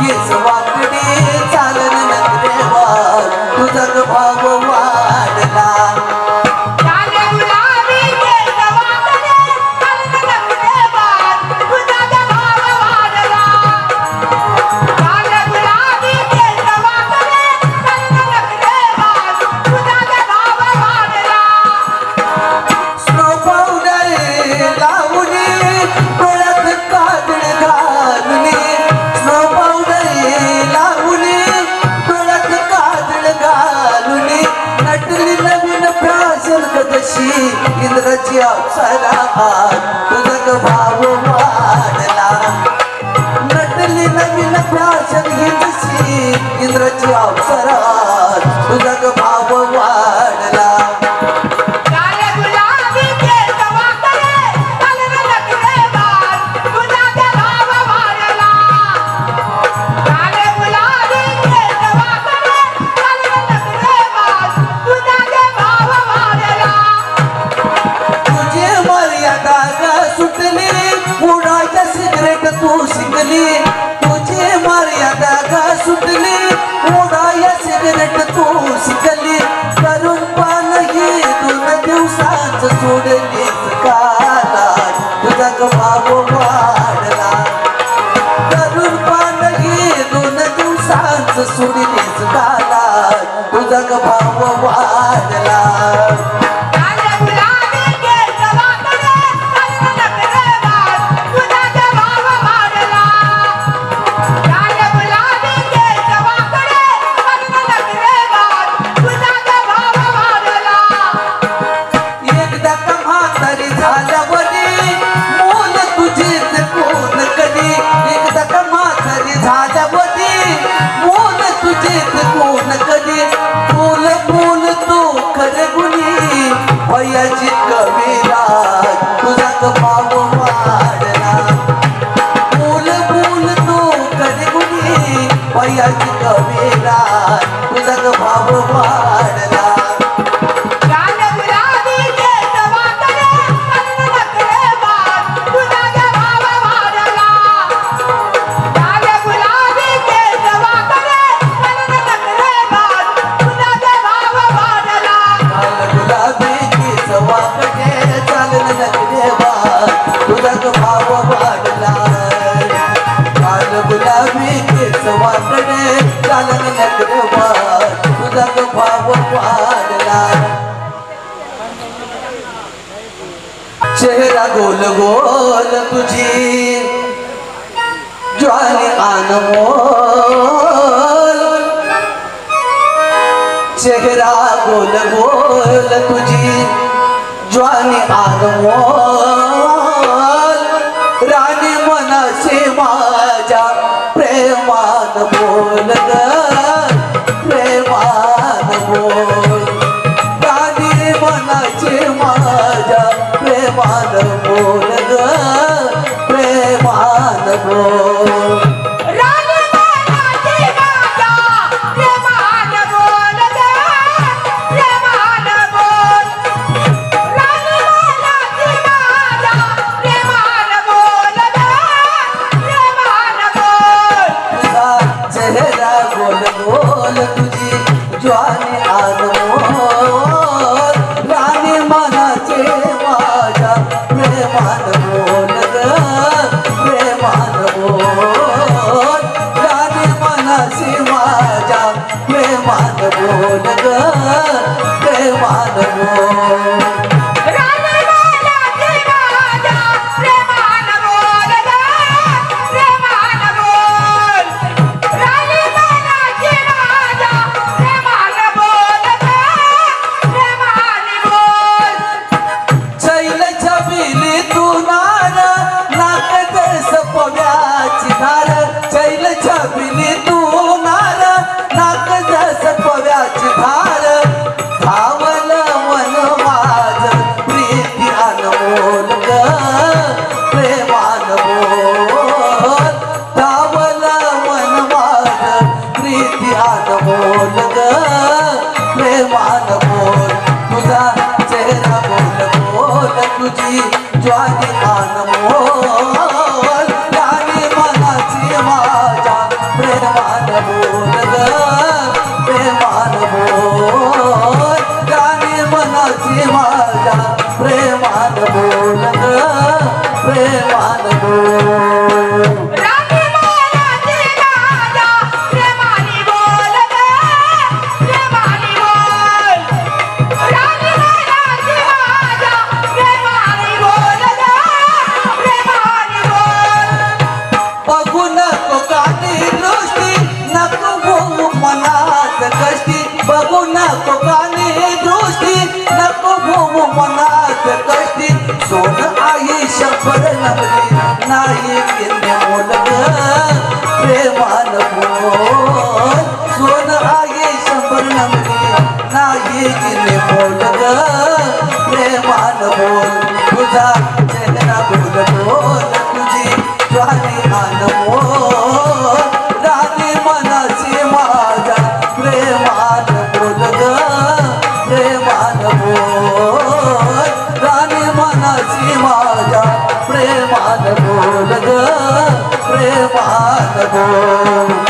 भाग्यच वाद 在哪怕。झाला तुझा भाव वाढला गोल गोल तुझी ज्वाली अनमोल चेहरा गोल गोल तुझी ज्वाली अनमोल राणी मनाशी माझ्या দেবো शंभर लागले नाही गेले मोल प्रेमान बोल. सोन आगे शंभर लागले नाही गेले प्रेमान बोल ग प्रेमान बोल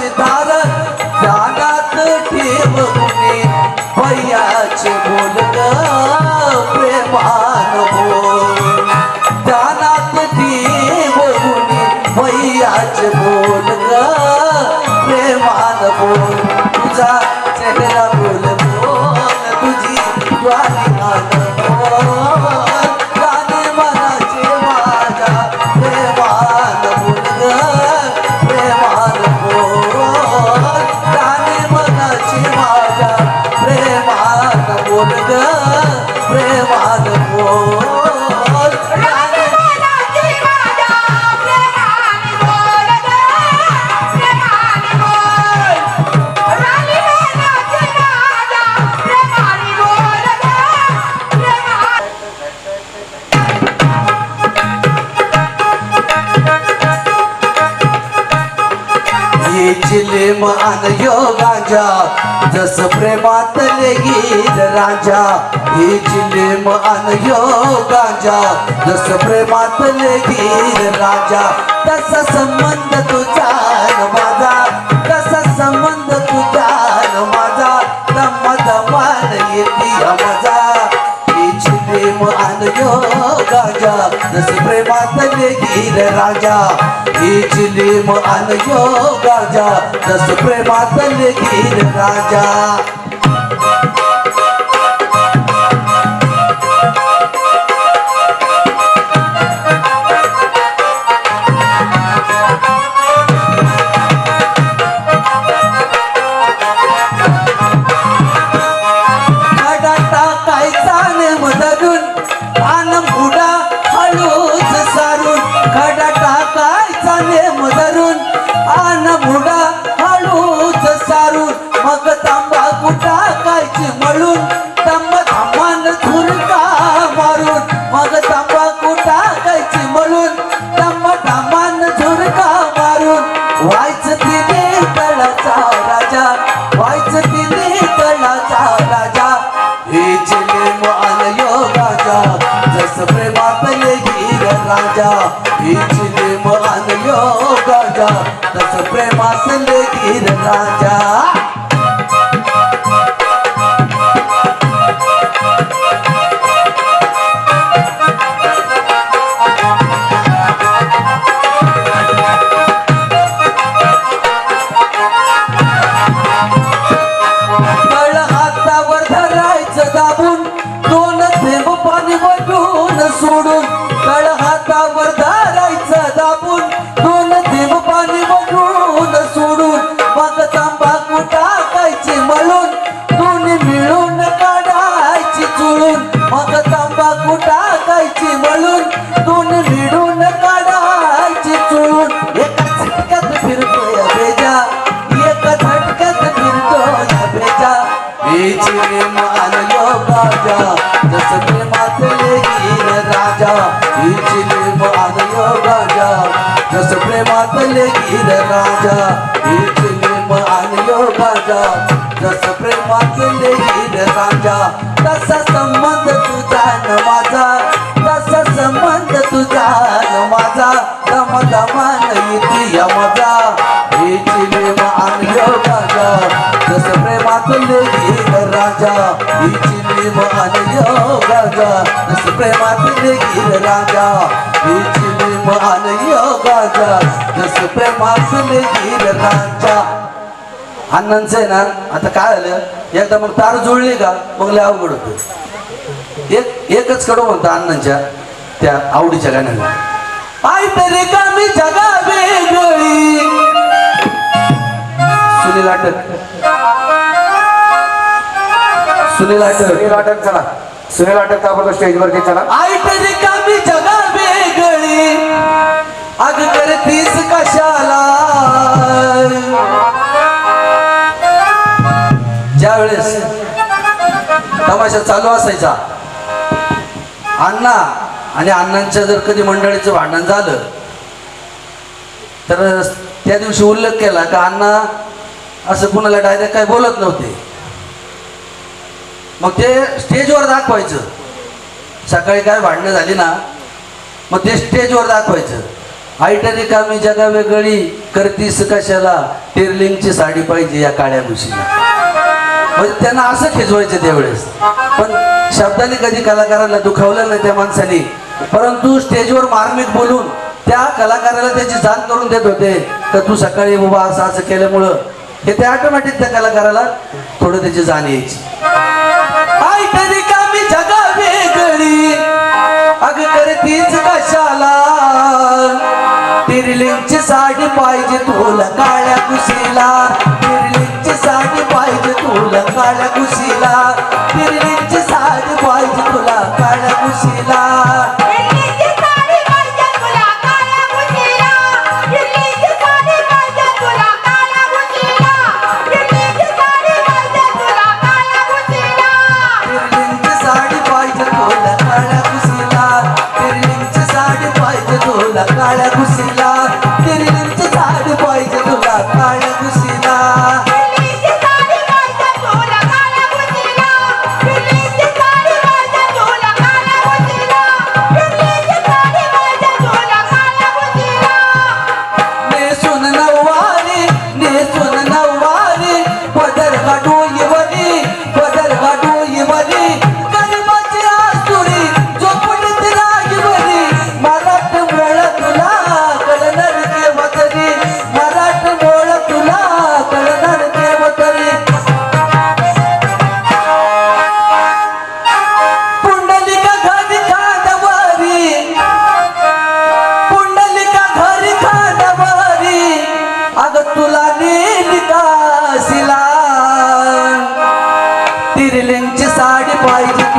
지다 राजा जस प्रेमात गीर राजा ही मान यो गाजा. जस प्रेमात गीर राजा तस संबंध तुझा माझा. तस संबंध तुझा माझा. दम दमान येते माझा ही मान यो गाजा. जस प्रेम येईल राजा हीच नेम आण गाजा तस प्रेमात गीर राजा. राज राजा एक नेम आणयो गाजा जस प्रेमा केले राजा तसा संबंध तुझा न माझा. तसा संबंध तुझा न माझा. दम दमान येते या माझा. हेच नेम आणयो गाजा जस प्रेमा केले हिर राजा हिच नेम आणयो गाजा जस प्रेमा केले राजा हिच नेम अण्णांचं आहे ना आता काय झालं एकदा मग तार जुळली का मग लय अवघड होतं. एक एकच कडू म्हणतो अण्णांच्या त्या आवडीच्या गाण्याला आई तरी का मी जगा वेगळी सुनील अटक सुनील अटक सुनील अटक चला. सुनील अटक ताबडतोब स्टेजवरती चला आई तरी का मी जगा वेगळी अग करतीस कशाला? ज्यावेळेस तमाशा चालू असायचा अण्णा आणि अण्णांच्या जर कधी मंडळीचं भांडण झालं तर त्या दिवशी उल्लेख केला का अण्णा असं कुणाला डायरेक्ट काय बोलत नव्हते. मग ते स्टेजवर दाखवायचं. सकाळी काय भांडणं झाली ना मग ते स्टेजवर दाखवायचं. आयटरी कामे मी जगा वेगळी करतीस कशाला? टिरलिंगची साडी पाहिजे या काळ्या मुशीला. म्हणजे त्यांना असं खेचवायचं त्यावेळेस पण शब्दाने कधी कलाकाराला दुखावलं नाही त्या माणसाने. परंतु स्टेजवर मार्मिक बोलून त्या कलाकाराला त्याची जाण करून देत होते. तर तू सकाळी बाबा असं असं केल्यामुळं हे ते ऑटोमॅटिक त्या कलाकाराला थोडं त्याची जाण यायची. आई तरी मी जगा वेगळी. अग करतीच कशाला? तिरलिंगची साडी पाहिजे तुला काळ्या कुशीला. तिरलिंगची साडी पाहिजे तुला काळ्या कुशीला.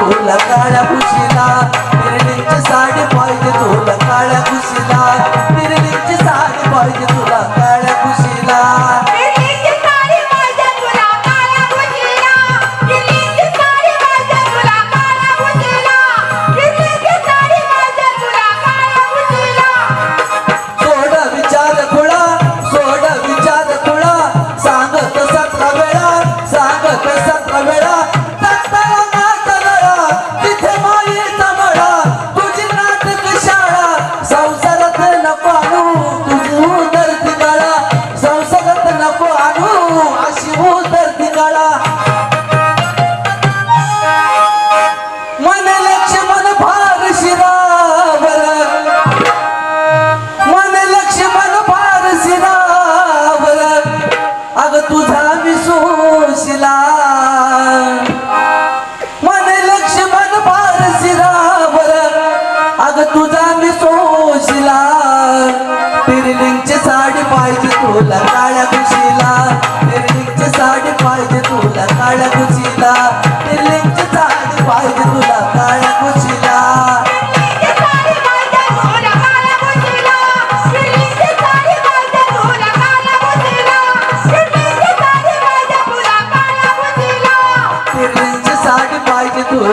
पाहिजे तुला काळ्या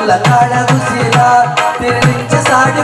पाहिजे तुला काळ्या कुशीला तिरलिंगची साडी